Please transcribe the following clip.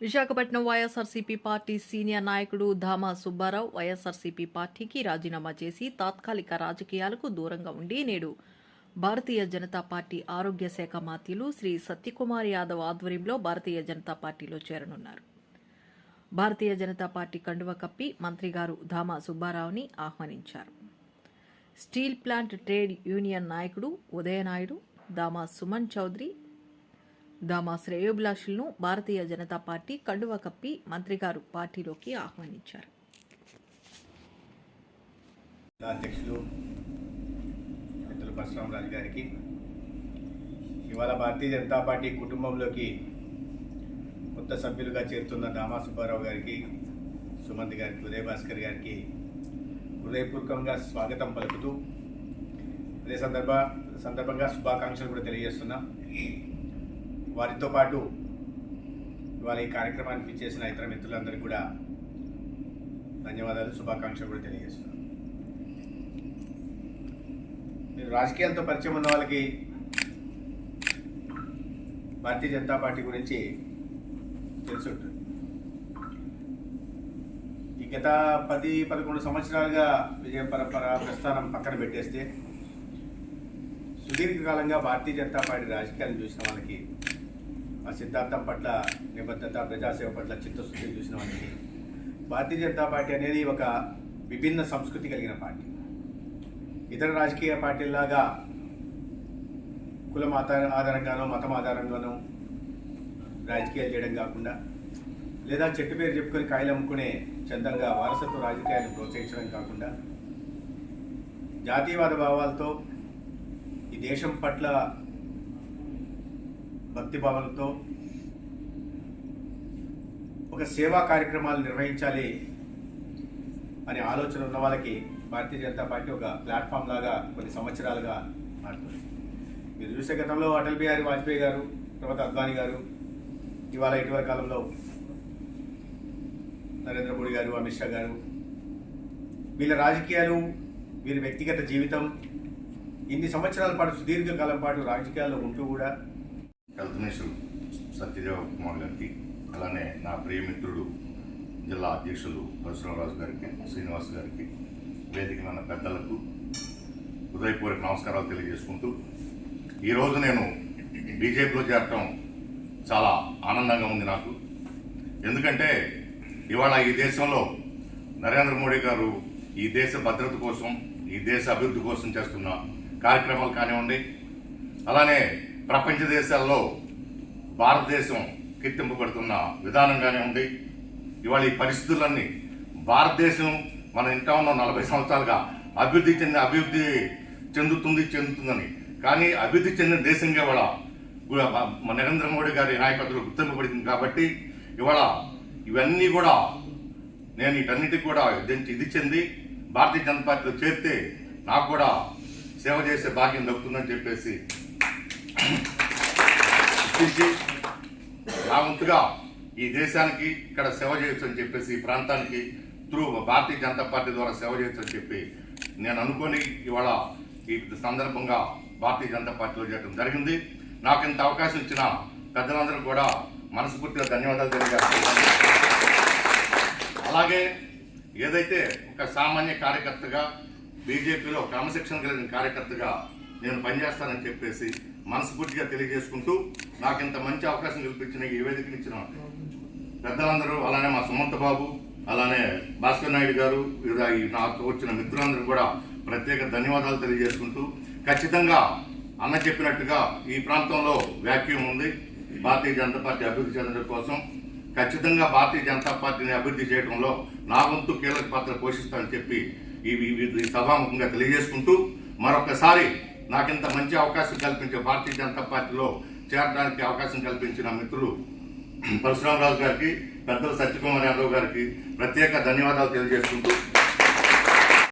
Visakhapatnam YSRCP party senior నాయకుడు ధామా సుబ్బారావు వైఎస్ఆర్సీపీ పార్టీకి రాజీనామా చేసి తాత్కాలిక రాజకీయాలకు దూరంగా ఉండి నేడు భారతీయ జనతా పార్టీ ఆరోగ్య శాఖ మాత్యులు శ్రీ సత్యకుమార్ యాదవ్ ఆధ్వర్యంలో భారతీయ జనతా పార్టీలో చేరనున్నారు. భారతీయ జనతా పార్టీ కండువ కప్పి మంత్రి గారు ధామా సుబ్బారావుని ఆహ్వానించారు. స్టీల్ ప్లాంట్ ట్రేడ్ యూనియన్ నాయకుడు ఉదయనాయుడు దామా సుమన్ చౌదరి దామా శ్రేయోభిలాషులను భారతీయ జనతా పార్టీ కండువ కప్పి మంత్రి గారు పార్టీలోకి ఆహ్వానించారు. అధ్యక్షులు మిత్రులు పరశురామరాజు గారికి ఇవాళ భారతీయ జనతా పార్టీ కుటుంబంలోకి కొత్త సభ్యులుగా చేరుతున్న దామా సుబ్బారావు గారికి సుమంత్ గారికి ఉదయ భాస్కర్ గారికి హృదయపూర్వకంగా స్వాగతం పలుకుతూ అదే సందర్భ సందర్భంగా శుభాకాంక్షలు కూడా తెలియజేస్తున్నాం. వారితో పాటు ఇవాళ ఈ కార్యక్రమానికి చేసిన ఇతర మిత్రులందరికీ కూడా ధన్యవాదాలు శుభాకాంక్షలు కూడా తెలియజేస్తున్నాను. మీరు రాజకీయాలతో పరిచయం ఉన్న వాళ్ళకి భారతీయ జనతా పార్టీ గురించి తెలుసుంటుంది ఈ గత పది పదకొండు సంవత్సరాలుగా విజయ పరంపర ప్రస్థానం పక్కన పెట్టేస్తే సుదీర్ఘకాలంగా భారతీయ జనతా పార్టీ రాజకీయాలను చూసిన వాళ్ళకి ఆ సిద్ధాంతం పట్ల నిబద్ధత ప్రజాసేవ పట్ల చిత్తశుద్ధి చూసిన వాళ్ళకి భారతీయ జనతా పార్టీ అనేది ఒక విభిన్న సంస్కృతి కలిగిన పార్టీ. ఇతర రాజకీయ పార్టీలాగా కులం ఆధార ఆధారంగానో మతం ఆధారంగానో రాజకీయాలు చేయడం కాకుండా లేదా చెట్టు పేరు చెప్పుకొని కాయలు అమ్ముకునే చందంగా వారసత్వ రాజకీయాలను ప్రోత్సహించడం కాకుండా జాతీయవాద భావాలతో ఈ దేశం పట్ల భక్తిభావంతో ఒక సేవా కార్యక్రమాలు నిర్వహించాలి అనే ఆలోచన ఉన్న వాళ్ళకి భారతీయ జనతా పార్టీ ఒక ప్లాట్ఫామ్ లాగా కొన్ని సంవత్సరాలుగా మారుతుంది. మీరు చూసే గతంలో అటల్ బిహారీ వాజ్పేయి గారు తర్వాత అద్వానీ గారు ఇవాళ ఇటీవల కాలంలో నరేంద్ర మోడీ గారు అమిత్ షా గారు వీళ్ళ రాజకీయాలు వీళ్ళ వ్యక్తిగత జీవితం ఇన్ని సంవత్సరాల పాటు సుదీర్ఘకాలం పాటు రాజకీయాల్లో ఉంటూ కూడా హెల్త్ మినిస్టర్ సత్యదేవ కుమార్ గారికి అలానే నా ప్రియమిత్రుడు జిల్లా అధ్యక్షులు పరశురామరాజు గారికి శ్రీనివాస్ గారికి వేదిక ఉన్న పెద్దలకు హృదయపూర్వక నమస్కారాలు తెలియజేసుకుంటూ ఈరోజు నేను బీజేపీలో చేరటం చాలా ఆనందంగా ఉంది నాకు. ఎందుకంటే ఇవాళ ఈ దేశంలో నరేంద్ర మోడీ గారు ఈ దేశ భద్రత కోసం ఈ దేశ అభివృద్ధి కోసం చేస్తున్న కార్యక్రమాలు కానివ్వండి అలానే ప్రపంచ దేశాల్లో భారతదేశం కీర్తింపబడుతున్న విధానంగానే ఉంది. ఇవాళ ఈ పరిస్థితులన్నీ భారతదేశం మన ఇంట ఉన్న నలభై సంవత్సరాలుగా అభివృద్ధి చెంది అభివృద్ధి చెందుతుంది చెందుతుందని. కానీ అభివృద్ధి చెందిన దేశంగా ఇవాళ మన నరేంద్ర మోడీ గారి నాయకత్వంలో గుర్తింపబడింది కాబట్టి ఇవాళ ఇవన్నీ కూడా నేను వీటన్నిటికి కూడా ఇది- ఇది చెంది భారతీయ జనతా పార్టీలో చేరితే నాకు కూడా సేవ చేసే భాగ్యం దక్కుతుందని చెప్పేసి గుర్తించి నా వంతుగా ఈ దేశానికి ఇక్కడ సేవ చేయొచ్చు అని చెప్పేసి ఈ ప్రాంతానికి త్రూ భారతీయ జనతా పార్టీ ద్వారా సేవ చేయొచ్చు అని చెప్పి నేను అనుకొని ఇవాళ ఈ సందర్భంగా భారతీయ జనతా పార్టీలో చేయడం జరిగింది. నాకు ఇంత అవకాశం ఇచ్చిన పెద్దలందరూ కూడా మనస్ఫూర్తిగా ధన్యవాదాలు తెలియజేస్తున్నాను. అలాగే ఏదైతే ఒక సామాన్య కార్యకర్తగా బీజేపీలో క్రమశిక్షణ కలిగిన కార్యకర్తగా నేను పనిచేస్తానని చెప్పేసి మనస్ఫూర్తిగా తెలియజేసుకుంటూ నాకు ఇంత మంచి అవకాశం కల్పించిన ఈ వేదికనిచ్చిన పెద్దలందరూ అలానే మా సుమంత బాబు అలానే భాస్కర్ నాయుడు గారు నాకు వచ్చిన మిత్రులందరూ కూడా ప్రత్యేక ధన్యవాదాలు తెలియజేసుకుంటూ ఖచ్చితంగా అన్న చెప్పినట్టుగా ఈ ప్రాంతంలో వ్యాక్యూమ్ ఉంది. భారతీయ జనతా పార్టీ అభివృద్ధి చెందడం కోసం ఖచ్చితంగా భారతీయ జనతా పార్టీని అభివృద్ధి చేయడంలో నా వంతు కీలక పాత్ర పోషిస్తానని చెప్పి ఈ సభాముఖంగా తెలియజేసుకుంటూ మరొకసారి నాకింత మంచి అవకాశం కల్పించే భారతీయ జనతా పార్టీలో చేరడానికి అవకాశం కల్పించిన మిత్రులు పరశురామరాజు గారికి పెద్దలు సత్యకుమార్ యాదవ్ గారికి ప్రత్యేక ధన్యవాదాలు తెలియజేసుకుంటూ